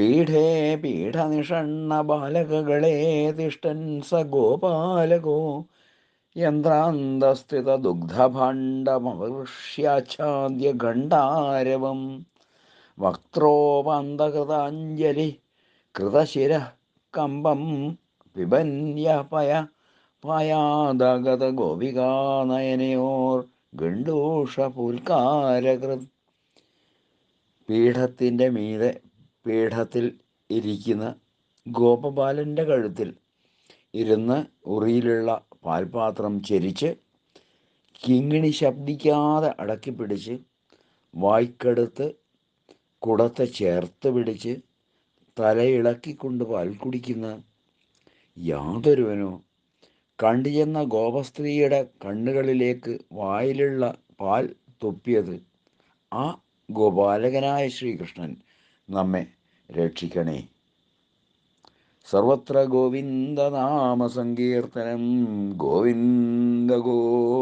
പീഠേ പീഠനിഷണ്ണ ബാലകകളെ തിഷ്ടൻ സ ഗോപാലകോ യന്ത്രാന്തസ്ഥിത ദുഗ്ധഭാണ്ഡമവർഷ്യാച്ഛാദ്യ ഖണ്ഡാരവം വക്ത്രോപാന്തകൃതാഞ്ജലി കൃതശിര കമ്പം പിബന്യ പയ പായാദഗത ഗോപികാനയനയോർ ഗണ്ടൂഷ പുൽക്കാരകൃത്. പീഠത്തിന്റെ മീതെ പീഠത്തിൽ ഇരിക്കുന്ന ഗോപബാലന്റെ കഴുത്തിൽ ഇരുന്ന് ഉറിയിലുള്ള പാൽപാത്രം ചെരിച്ച് കിങ്ങിണി ശബ്ദിക്കാതെ അടക്കി പിടിച്ച് വായ്ക്കടുത്ത് കുടത്തെ ചേർത്ത് പിടിച്ച് തലയിളക്കിക്കൊണ്ട് പാൽ കുടിക്കുന്ന യാതൊരുവനോ. കണ്ടുചെന്ന ഗോപസ്ത്രീയുടെ കണ്ണുകളിലേക്ക് വായിലുള്ള പാൽ തുപ്പിയത് ആ ഗോപാലകനായ ശ്രീകൃഷ്ണൻ. നമ്മെ രക്ഷിക്കണേ. സർവത്ര ഗോവിന്ദനാമ സങ്കീർത്തനം ഗോവിന്ദ ഗോവിന്ദ